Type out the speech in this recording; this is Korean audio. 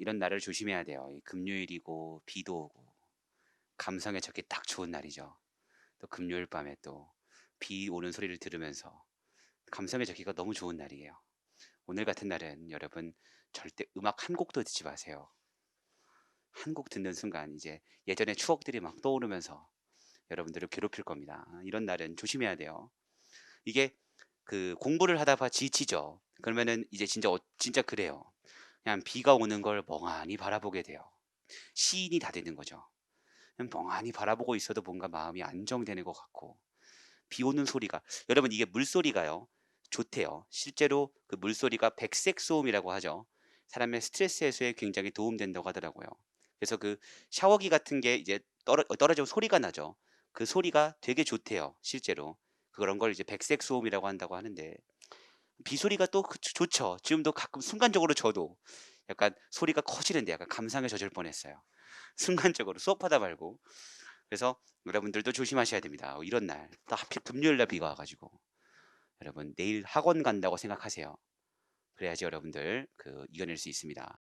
이런 날을 조심해야 돼요. 이 금요일이고 비도 오고 감성에 적기 딱 좋은 날이죠. 또 금요일 밤에 또 비 오는 소리를 들으면서 감성에 적기가 너무 좋은 날이에요. 오늘 같은 날은 여러분 절대 음악 한 곡도 듣지 마세요. 한 곡 듣는 순간 이제 예전의 추억들이 막 떠오르면서 여러분들을 괴롭힐 겁니다. 이런 날은 조심해야 돼요. 이게 그 공부를 하다 봐 지치죠. 그러면은 이제 진짜 어- 진짜 그래요. 그냥 비가 오는 걸 멍하니 바라보게 돼요. 시인이 다 되는 거죠. 멍하니 바라보고 있어도 뭔가 마음이 안정되는 것 같고 비 오는 소리가 여러분 이게 물소리가요 좋대요. 실제로 그 물소리가 백색 소음이라고 하죠. 사람의 스트레스 해소에 굉장히 도움된다고 하더라고요. 그래서 그 샤워기 같은 게 이제 떨어 떨어지면 소리가 나죠. 그 소리가 되게 좋대요. 실제로 그런 걸 이제 백색 소음이라고 한다고 하는데 비 소리가 또 그- 좋죠. 지금도 가끔 순간적으로 저도 약간 소리가 커지는데 약간 감상에 젖을 뻔했어요. 순간적으로 수업하다 말고 그래서 여러분들도 조심하셔야 됩니다. 어, 이런 날, 또 하필 금요일 날 비가 와가지고 여러분 내일 학원 간다고 생각하세요. 그래야지 여러분들 그 이겨낼 수 있습니다.